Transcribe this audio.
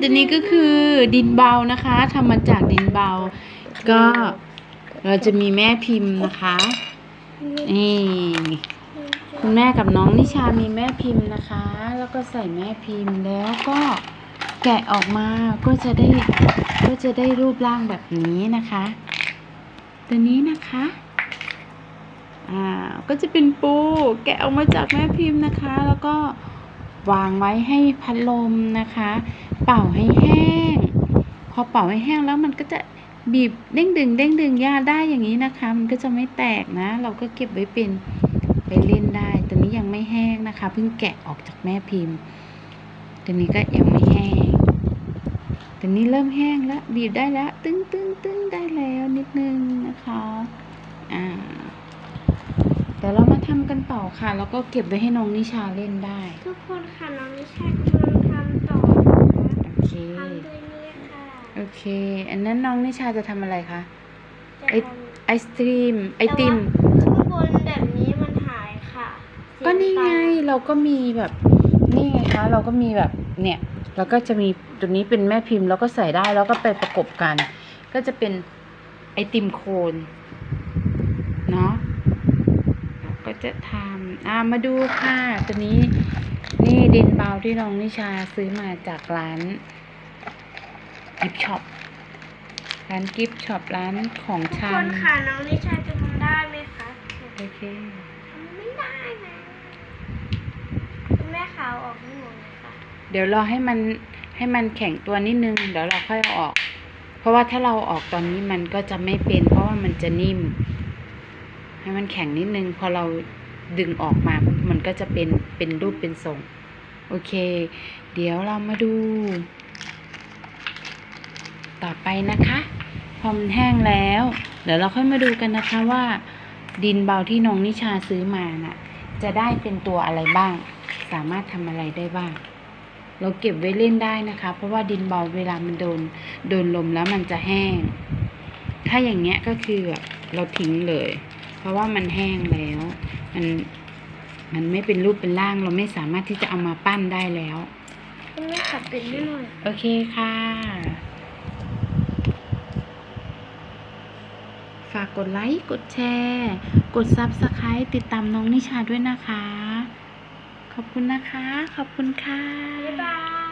ตัวนี้ก็คือดินเบานะคะทำมาจากดินเบา ก็เราจะมีแม่พิมพ์นะคะนี่คุณแม่กับน้องนิชามีแม่พิมพ์นะคะ แล้วก็ใส่แม่พิมพ์แล้วก็แกะออกมาก็จะได้ก็จะได้รูปร่างแบบนี้นะคะ ตัวนี้นะคะอ่าก็จะเป็นปูแกะออกมาจากแม่พิมพ์นะคะ แล้วก็ วางไว้ให้พัดลมนะคะ เป่าให้แห้ง พอเป่าให้แห้งแล้วมันก็จะบีบเด้งดึงเด้งดึงยาได้อย่างนี้นะคะ มันก็จะไม่แตกนะ เราก็เก็บไว้เป็นไปเล่นได้ ตัวนี้ยังไม่แห้งนะคะเพิ่งแกะออกจากแม่พิมพ์ ตัวนี้ก็ยังไม่แห้งตัวนี้เริ่มแห้งแล้วบีบได้แล้ว ตึ้งตึ้งตึ้งได้แล้วนิดนึงนะคะอ่า ดี๋ยวเรามาทำกันต่อค่ะ แล้วก็เก็บไว้ให้น้องนิชาเล่นได้ ทุกคนค่ะน้องนิชากำลังทำต่อโอเคทำด้วยนี่ค่ะโอเค อันนั้นน้องนิชาจะทำอะไรคะจะไอทำไอศครีมไอติมแต่ว่าข้างบนแบบนี้มันหายค่ะสีก็นี่ไงน้ำตาลเราก็มีแบบนี่ไงคะเราก็มีแบบเนี่ยเราก็จะมีตัวนี้เป็นแม่พิมพ์แล้วก็ใส่ได้แล้วก็ไปประกบกัน ก็จะเป็นไอติมโคน เนาะเราก็ จะทำอ่ามาดูค่ะตัวนี้นี่ดินเบาที่น้องนิชาซื้อมาจากร้านกิฟช็อปร้านกิฟช็อปร้านของทุกชำคนค่ะน้องนิชาจะทำได้ไหมคะโอเคทำไม่ได้นะคุณแม่ขาวออกให้หมดเลยค่ะเดี๋ยวรอให้มันให้มันแข็งตัวนิดนึง เดี๋ยวเราค่อยเอาออก เพราะว่าถ้าเราออกตอนนี้มันก็จะไม่เป็น เพราะว่ามันจะนิ่ม ให้มันแข็งนิดนึง พอเราดึงออกมา มันก็จะเป็นเป็นรูปเป็นทรง โอเค เดี๋ยวเรามาดู ต่อไปนะคะพอมันแห้งแล้ว เดี๋ยวเราค่อยมาดูกันนะคะว่า ดินเบาที่น้องนิชาซื้อมาน่ะ จะได้เป็นตัวอะไรบ้าง สามารถทำอะไรได้บ้าง เราเก็บไว้เล่นได้นะคะ เพราะว่าดินเบาเวลามันโดนโดนลมแล้วมันจะแห้ง ถ้าอย่างเงี้ยก็คือแบบเราทิ้งเลย ราะว่ามันแห้งแล้ว มันมันไม่เป็นรูปเป็นร่างเราไม่สามารถที่จะเอามาปั้นได้แล้วคุณแม่ขับเป็นนิดหน่อยโอเคค่ะ ฝากกดไลค์กดแชร์ กด Subscribe ติดตามน้องนิชาด้วยนะคะ ขอบคุณนะคะ ขอบคุณค่ะ บ๊ายบาย